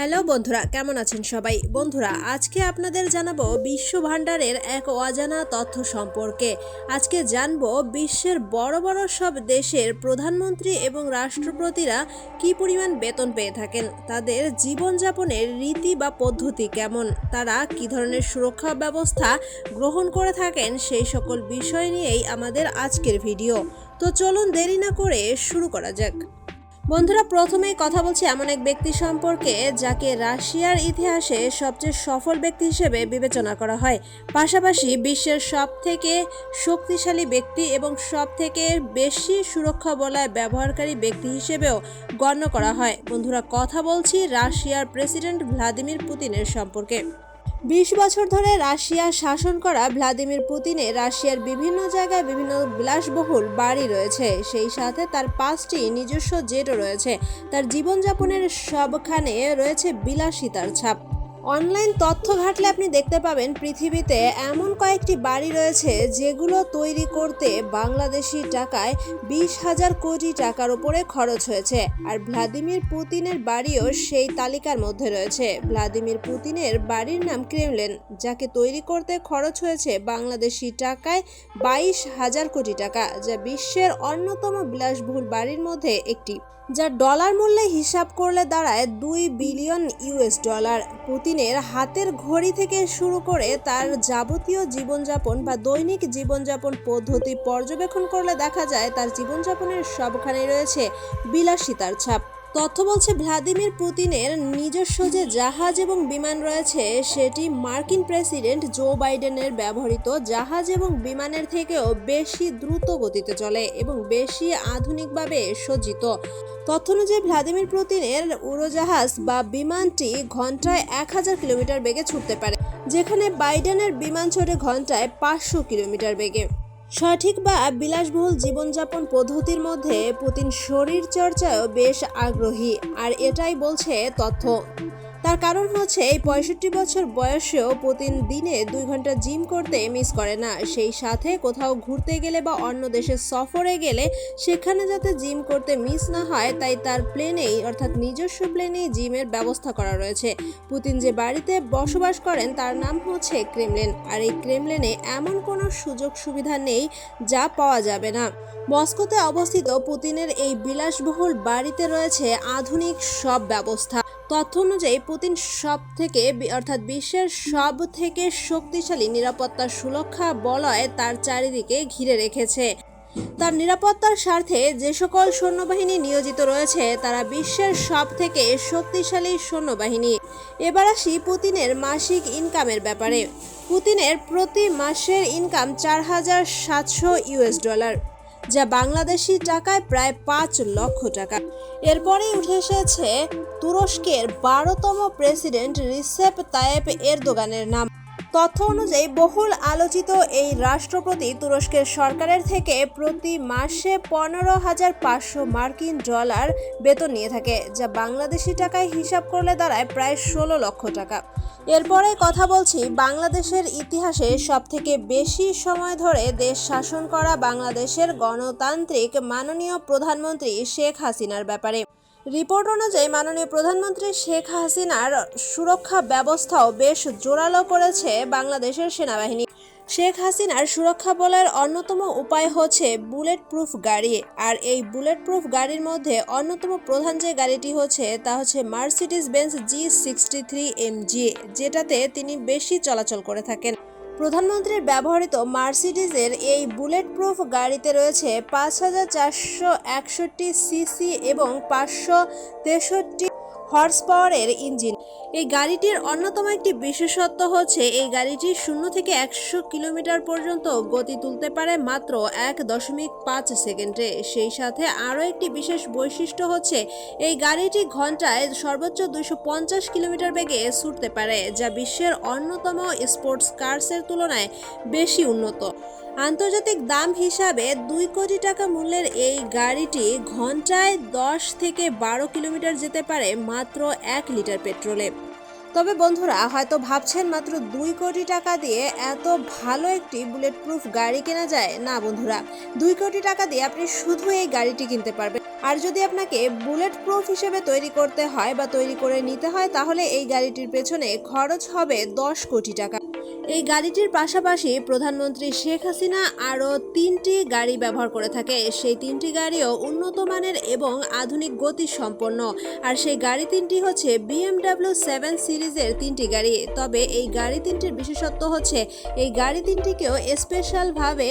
Hello বন্ধুরা, কেমন আছেন সবাই? বন্ধুরা, আজকে আপনাদের জানাব বিশ্ব ভাণ্ডারের এক অজানা তথ্য সম্পর্কে। আজকে জানব বিশ্বের বড় বড় সব দেশের প্রধানমন্ত্রী এবং রাষ্ট্রপতিরা কি পরিমাণ বেতন পেয়ে থাকেন, তাদের জীবনযাপনের রীতি বা পদ্ধতি কেমন, তারা কি ধরনের সুরক্ষা ব্যবস্থা গ্রহণ করে থাকেন, সেই সকল বিষয় নিয়েই আমাদের আজকের ভিডিও। তো চলুন দেরি না করে শুরু করা যাক। বন্ধুরা, প্রথমেই কথা বলছি এমন এক ব্যক্তি সম্পর্কে যাকে রাশিয়ার ইতিহাসে সবচেয়ে সফল ব্যক্তি হিসেবে বিবেচনা করা হয়। পাশাপাশি বিশ্বের সব থেকে শক্তিশালী ব্যক্তি এবং সব থেকে বেশি সুরক্ষা বলয় ব্যবহারকারী ব্যক্তি হিসেবেও গণ্য করা হয়। বন্ধুরা, কথা বলছি রাশিয়ার প্রেসিডেন্ট ভ্লাদিমির পুতিনের সম্পর্কে। বিশ বছর ধরে রাশিয়া শাসন করা ভ্লাদিমির পুতিনে রাশিয়ার বিভিন্ন জায়গায় বিভিন্ন বিলাসবহুল বাড়ি রয়েছে। সেই সাথে তার পাঁচটি নিজস্ব জেটও রয়েছে। তার জীবনযাপনের সবখানে রয়েছে বিলাসিতার ছাপ। অনলাইন তথ্য ঘাটলে আপনি দেখতে পাবেন পৃথিবীতে এমন কয়েকটি বাড়ি রয়েছে যেগুলো তৈরি করতে বাংলাদেশি টাকায় বিশ হাজার কোটি টাকার উপরে খরচ হয়েছে। আর ভ্লাদিমির পুতিনের বাড়িও সেই তালিকার মধ্যে রয়েছে। ভ্লাদিমির পুতিনের বাড়ির নাম ক্রেমলেন, যাকে তৈরি করতে খরচ হয়েছে বাংলাদেশি টাকায় বাইশ হাজার কোটি টাকা, যা বিশ্বের অন্যতম বিলাসবহুল বাড়ির মধ্যে একটি। যা ডলার মূল্যে হিসাব করলে দাঁড়ায় দুই বিলিয়ন ইউএস ডলার। পুতিনের হাতের ঘড়ি থেকে শুরু করে তার যাবতীয় জীবনযাপন বা দৈনিক জীবনযাপন পদ্ধতি পর্যবেক্ষণ করলে দেখা যায় তার জীবনযাপনের সবখানে রয়েছে বিলাসিতার ছাপ। তথ্য বলছে ভ্লাদিমির পুতিনের নিজস্ব যে জাহাজ এবং বিমান রয়েছে, সেটি মার্কিন প্রেসিডেন্ট জো বাইডেনের ব্যবহৃত জাহাজ এবং বিমানের থেকেও বেশি দ্রুত গতিতে চলে এবং বেশি আধুনিকভাবে সজ্জিত। তথ্য অনুযায়ী ভ্লাদিমির পুতিনের উড়োজাহাজ বা বিমানটি ঘন্টায় এক হাজার কিলোমিটার বেগে ছুটতে পারে, যেখানে বাইডেনের বিমান ছোটে ঘন্টায় পাঁচশো কিলোমিটার বেগে। সঠিক বা বিলাসবহুল জীবনযাপন পদ্ধতির মধ্যে পুতিন শরীর চর্চায়ও বেশ আগ্রহী, আর এটাই বলছে তথ্য। তার কারণ হচ্ছে এই পঁয়ষট্টি বছর বয়সেও পুতিন দিনে দুই ঘণ্টা জিম করতে মিস করে না। সেই সাথে কোথাও ঘুরতে গেলে বা অন্য দেশে সফরে গেলে সেখানে যাতে জিম করতে মিস না হয়, তাই তার প্লেনেই, অর্থাৎ নিজস্ব প্লেনেই জিমের ব্যবস্থা করা রয়েছে। পুতিন যে বাড়িতে বসবাস করেন, তার নাম হচ্ছে ক্রেমলেন। আর এই ক্রেমলেনে এমন কোনো সুযোগ সুবিধা নেই যা পাওয়া যাবে না। মস্কোতে অবস্থিত পুতিনের এই বিলাসবহুল বাড়িতে রয়েছে আধুনিক সব ব্যবস্থা। তথ্য অনুযায়ী পুতিন সব থেকে অর্থাৎ বিশ্বের সব থেকে শক্তিশালী নিরাপত্তা সুরক্ষা বলয় তার চারিদিকে ঘিরে রেখেছে। তার নিরাপত্তার স্বার্থে যে সকল সৈন্যবাহিনী নিয়োজিত রয়েছে, তারা বিশ্বের সব থেকে শক্তিশালী সৈন্যবাহিনী। এবার আসি পুতিনের মাসিক ইনকামের ব্যাপারে। পুতিনের প্রতি মাসের ইনকাম চার হাজার সাতশো ইউএস ডলার। যা বাংলাদেশি টাকায় প্রায় পাঁচ লক্ষ টাকা। এরপরেই উঠে এসেছে তুরস্কের বারোতম প্রেসিডেন্ট রিসেপ তায়েপ এরদোগানের নাম। তথ্য অনুযায়ী, বহুল আলোচিত এই রাষ্ট্রপতি তুরস্কের সরকারের থেকে প্রতি মাসে পনেরো হাজার পাঁচশো মার্কিন ডলার বেতন নিয়ে থাকে, যা বাংলাদেশি টাকায় হিসাব করলে দাঁড়ায় প্রায় ষোলো লক্ষ টাকা। এরপরে কথা বলছি বাংলাদেশের ইতিহাসে সবথেকে বেশি সময় ধরে দেশ শাসন করা বাংলাদেশের গণতান্ত্রিক মাননীয় প্রধানমন্ত্রী শেখ হাসিনার ব্যাপারে। রিপোর্ট অনুযায়ী মাননীয় প্রধানমন্ত্রী শেখ হাসিনার সুরক্ষা ব্যবস্থাও বেশ জোরালো করেছে বাংলাদেশের সেনাবাহিনী। শেখ হাসিনার সুরক্ষা বলয়ের অন্যতম উপায় হচ্ছে বুলেট প্রুফ গাড়ি। আর এই বুলেট প্রুফ গাড়ির মধ্যে অন্যতম প্রধান যে গাড়িটি হচ্ছে, তা হচ্ছে Mercedes Benz G sixty three M G, যেটাতে তিনি বেশি চলাচল করে থাকেন। প্রধানমন্ত্রীর ব্যবহৃত মার্সিডিজের এই বুলেট প্রুফ গাড়িতে রয়েছে পাঁচ হাজার চারশো একষট্টি সিসি এবং পাঁচশো তেষট্টি হর্স পাওয়ারের ইঞ্জিন। এই গাড়িটির অন্যতম একটি বিশেষত্ব হচ্ছে, এই গাড়িটি শূন্য থেকে একশো কিলোমিটার পর্যন্ত গতি তুলতে পারে মাত্র এক দশমিক পাঁচ সেকেন্ডে। সেই সাথে আরও একটি বিশেষ বৈশিষ্ট্য হচ্ছে, এই গাড়িটি ঘন্টায় সর্বোচ্চ দুইশো পঞ্চাশ কিলোমিটার বেগে ছুটতে পারে, যা বিশ্বের অন্যতম স্পোর্টস কার্সের তুলনায় বেশি উন্নত। আন্তর্জাতিক দাম হিসাবে দুই কোটি টাকা মূল্যের এই গাড়িটি ঘন্টায় দশ থেকে বারো কিলোমিটার যেতে পারে মাত্র এক লিটার পেট্রোলে। তবে বন্ধুরা, হয়তো ভাবছেন মাত্র দুই কোটি টাকা দিয়ে এত ভালো একটি বুলেট প্রুফ গাড়ি কেনা যায়? না বন্ধুরা, দুই কোটি টাকা দিয়ে আপনি শুধু এই গাড়িটি কিনতে পারবেন। আর যদি আপনাকে বুলেট প্রুফ হিসেবে তৈরি করতে হয় বা তৈরি করে নিতে হয়, তাহলে এই গাড়িটির পেছনে খরচ হবে দশ কোটি টাকা। এই গাড়িটির পাশাপাশি প্রধানমন্ত্রী শেখ হাসিনা আরও তিনটি গাড়ি ব্যবহার করে থাকে। সেই তিনটি গাড়িও উন্নত মানের এবং আধুনিক গতি সম্পন্ন। আর সেই গাড়ি তিনটি হচ্ছে বিএমডাব্লিউ সেভেন সিরিজের তিনটি গাড়ি। তবে এই গাড়ি তিনটির বিশেষত্ব হচ্ছে, এই গাড়ি তিনটিকেও স্পেশালভাবে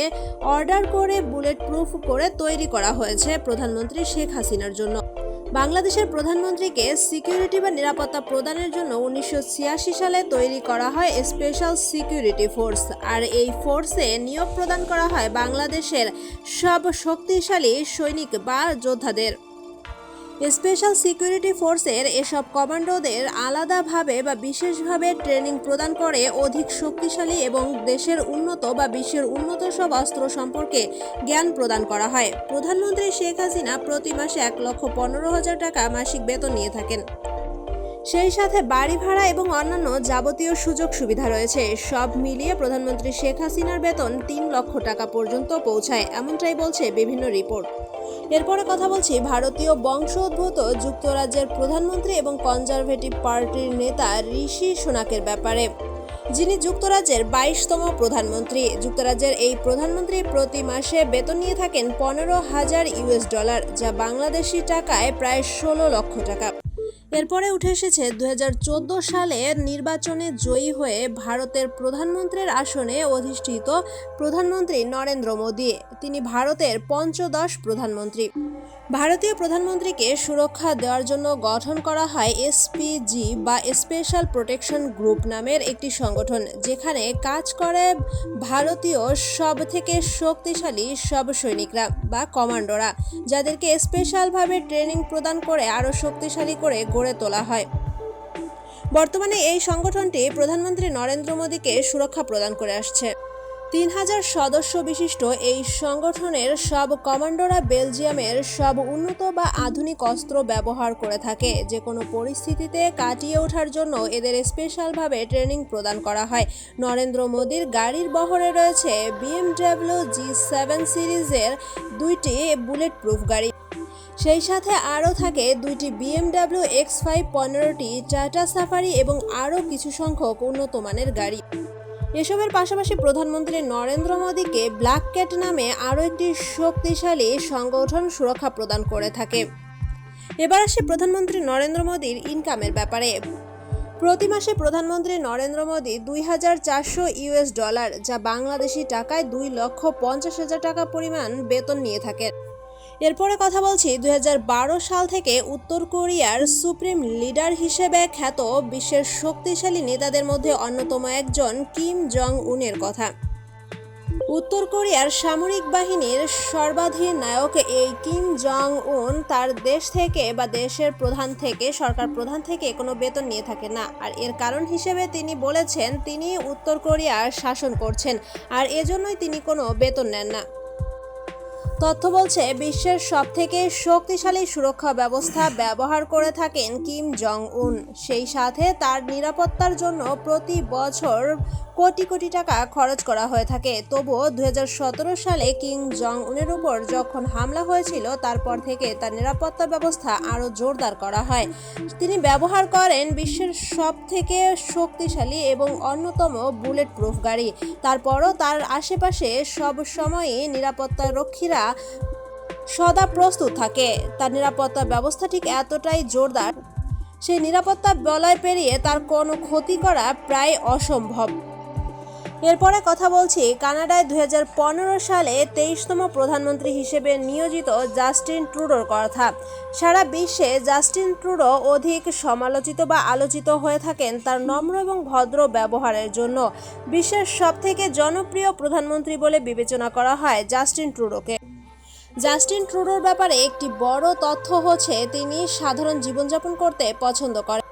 অর্ডার করে বুলেট প্রুফ করে তৈরি করা হয়েছে প্রধানমন্ত্রী শেখ হাসিনার জন্য। বাংলাদেশের প্রধানমন্ত্রীকে সিকিউরিটি বা নিরাপত্তা প্রদানের জন্য উনিশশো ছিয়াশি সালে তৈরি করা হয় স্পেশাল সিকিউরিটি ফোর্স। আর এই ফোর্সে নিয়োগ প্রদান করা হয় বাংলাদেশের সব শক্তিশালী সৈনিক বা যোদ্ধাদের। স্পেশাল সিকিউরিটি ফোর্সের এসব কমান্ডোদের আলাদাভাবে বা বিশেষভাবে ট্রেনিং প্রদান করে অধিক শক্তিশালী এবং দেশের উন্নত বা বিশ্বের উন্নত সব অস্ত্র সম্পর্কে জ্ঞান প্রদান করা হয়। প্রধানমন্ত্রী শেখ হাসিনা প্রতি মাসে এক লক্ষ পনেরো হাজার টাকা মাসিক বেতন নিয়ে থাকেন। সেই সাথে বাড়ি ভাড়া এবং অন্যান্য যাবতীয় সুযোগ সুবিধা রয়েছে। সব মিলিয়ে প্রধানমন্ত্রী শেখ হাসিনার বেতন তিন লক্ষ টাকা পর্যন্ত পৌঁছায়, এমনটাই বলছে বিভিন্ন রিপোর্ট। এরপরে কথা বলছি ভারতীয় বংশোদ্ভূত যুক্তরাজ্যের প্রধানমন্ত্রী এবং কনজারভেটিভ পার্টির নেতা ঋষি সোনাকের ব্যাপারে। যিনি যুক্তরাজ্যের বাইশতম প্রধানমন্ত্রী, যুক্তরাজ্যের এই প্রধানমন্ত্রী প্রতি মাসে বেতন নিয়ে থাকেন পনেরো হাজার ইউএস ডলার, যা বাংলাদেশি টাকায় প্রায় ষোলো লক্ষ টাকা। এরপরে উঠে এসেছে দু হাজার চোদ্দ সালে নির্বাচনে জয়ী হয়ে ভারতের প্রধানমন্ত্রীর আসনে অধিষ্ঠিত প্রধানমন্ত্রী নরেন্দ্র মোদী। তিনি ভারতের পঞ্চদশ প্রধানমন্ত্রী। ভারতীয় প্রধানমন্ত্রীকে সুরক্ষা দেওয়ার জন্য গঠন করা হয় এসপিজি বা স্পেশাল প্রোটেকশন গ্রুপ নামের একটি সংগঠন, যেখানে কাজ করে ভারতীয় সব থেকে শক্তিশালী সব সৈনিকরা বা কমান্ডোরা, যাদেরকে স্পেশালভাবে ট্রেনিং প্রদান করে আরও শক্তিশালী করে গড়ে তোলা হয়। বর্তমানে এই সংগঠনটি প্রধানমন্ত্রী নরেন্দ্র মোদীকে সুরক্ষা প্রদান করে আসছে। তিন হাজার সদস্য বিশিষ্ট এই সংগঠনের সব কমান্ডোরা বেলজিয়ামের সব উন্নত বা আধুনিক অস্ত্র ব্যবহার করে থাকে। যে কোনো পরিস্থিতিতে কাটিয়ে ওঠার জন্য এদের স্পেশালভাবে ট্রেনিং প্রদান করা হয়। নরেন্দ্র মোদীর গাড়ির বহরে রয়েছে বিএমডাব্লিউ জি সেভেন সিরিজের দুইটি বুলেট প্রুফ গাড়ি। সেই সাথে আরও থাকে দুইটি বিএমডাব্লিউ এক্স ফাইভ পনেরোটি টাটা সাফারি এবং আরও কিছু সংখ্যক উন্নত মানের গাড়ি। এসবের পাশাপাশি প্রধানমন্ত্রী নরেন্দ্র মোদীকে ব্ল্যাক ক্যাট নামে আরও একটি শক্তিশালী সংগঠন সুরক্ষা প্রদান করে থাকে। এবার আসে প্রধানমন্ত্রী নরেন্দ্র মোদীর ইনকামের ব্যাপারে। প্রতি মাসে প্রধানমন্ত্রী নরেন্দ্র মোদী দুই হাজার চারশো ইউএস ডলার, যা বাংলাদেশি টাকায় দুই লক্ষ পঞ্চাশ হাজার টাকা পরিমাণ বেতন নিয়ে থাকেন। এরপরে কথা বলছি দু হাজার বারো সাল থেকে উত্তর কোরিয়ার সুপ্রিম লিডার হিসেবে খ্যাত বিশ্বের শক্তিশালী নেতাদের মধ্যে অন্যতম একজন কিম জং উনের কথা। উত্তর কোরিয়ার সামরিক বাহিনীর সর্বাধিনায়ক এই কিম জং উন তার দেশ থেকে বা দেশের প্রধান থেকে, সরকার প্রধান থেকে কোনো বেতন নিয়ে থাকে না। আর এর কারণ হিসেবে তিনি বলেছেন, তিনি উত্তর কোরিয়ার শাসন করছেন, আর এজন্যই তিনি কোনো বেতন নেন না। তথ্য বলছে, বিশ্বের সবথেকে শক্তিশালী সুরক্ষা ব্যবস্থা ব্যবহার করে থাকেন কিম জং উন সেই সাথে তার নিরাপত্তার জন্য প্রতি বছর কোটি কোটি টাকা খরচ করা হয়ে থাকে। তবুও দু হাজার সতেরো সালে কিং জং উনের উপর যখন হামলা হয়েছিল, তারপর থেকে তার নিরাপত্তা ব্যবস্থা আরও জোরদার করা হয়। তিনি ব্যবহার করেন বিশ্বের সব থেকে শক্তিশালী এবং অন্যতম বুলেট প্রুফ গাড়ি। তারপরও তার আশেপাশে সব সময়ই নিরাপত্তা রক্ষীরা সদা প্রস্তুত থাকে। তার নিরাপত্তা ব্যবস্থা ঠিক এতটাই জোরদার সেই নিরাপত্তা বলয় পেরিয়ে তার কোনো ক্ষতি করা প্রায় অসম্ভব। এরপরে কথা বলছি কানাডায় দুই হাজার পনেরো সালে তেইশতম প্রধানমন্ত্রী হিসেবে নিয়োজিত জাস্টিন ট্রুডোর কথা। সারা বিশ্বে জাস্টিন ট্রুডো অধিক সমালোচিত বা আলোচিত হয়ে থাকেন তার নম্র এবং ভদ্র ব্যবহারের জন্য। বিশ্বের সবথেকে জনপ্রিয় প্রধানমন্ত্রী বলে বিবেচনা করা হয় জাস্টিন ট্রুডোকে। জাস্টিন ট্রুডোর ব্যাপারে একটি বড় তথ্য হচ্ছে, তিনি সাধারণ জীবনযাপন করতে পছন্দ করেন।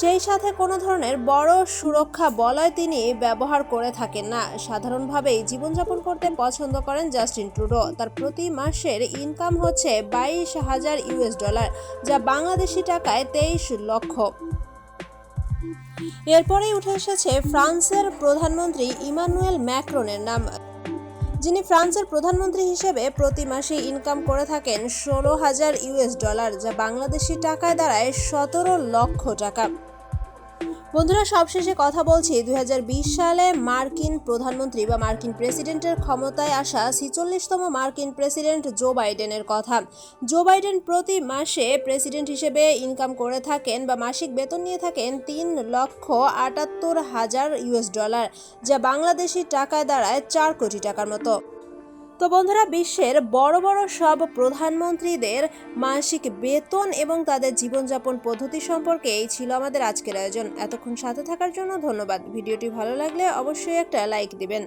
সেই সাথে কোনো ধরনের বড় সুরক্ষা বলয় তিনি ব্যবহার করে থাকেন না। সাধারণভাবেই জীবনযাপন করতে পছন্দ করেন জাস্টিন ট্রুডো। তার প্রতি মাসের ইনকাম হচ্ছে বাইশ হাজার ইউএস ডলার, যা বাংলাদেশি টাকায় তেইশ লক্ষ। এরপরেই উঠে এসেছে ফ্রান্সের প্রধানমন্ত্রী ইমানুয়েল ম্যাক্রনের নাম। যিনি ফ্রান্সের প্রধানমন্ত্রী হিসেবে প্রতি মাসে ইনকাম করে থাকেন ষোলো হাজার ইউএস ডলার, যা বাংলাদেশি টাকায় দাঁড়ায় সতেরো লক্ষ টাকা। বন্ধুরা, সবশেষে কথা বলছি দু হাজার বিশ সালে মার্কিন প্রধানমন্ত্রী বা মার্কিন প্রেসিডেন্টের ক্ষমতায় আসা ছিচল্লিশতম মার্কিন প্রেসিডেন্ট জো বাইডেনের কথা। জো বাইডেন প্রতি মাসে প্রেসিডেন্ট হিসেবে ইনকাম করে থাকেন বা মাসিক বেতন নিয়ে থাকেন তিন লক্ষ আটাত্তর হাজার ইউএস ডলার, যা বাংলাদেশি টাকায় দাঁড়ায় চার কোটি টাকার মতো। তো বন্ধুরা, বিশ্বের বড় বড় সব প্রধানমন্ত্রীদের মাসিক বেতন এবং তাদের জীবনযাপন পদ্ধতি সম্পর্কে এই ছিল আমাদের আজকের আয়োজন। এতক্ষণ সাথে থাকার জন্য ধন্যবাদ। ভিডিওটি ভালো লাগলে অবশ্যই একটা লাইক দিবেন।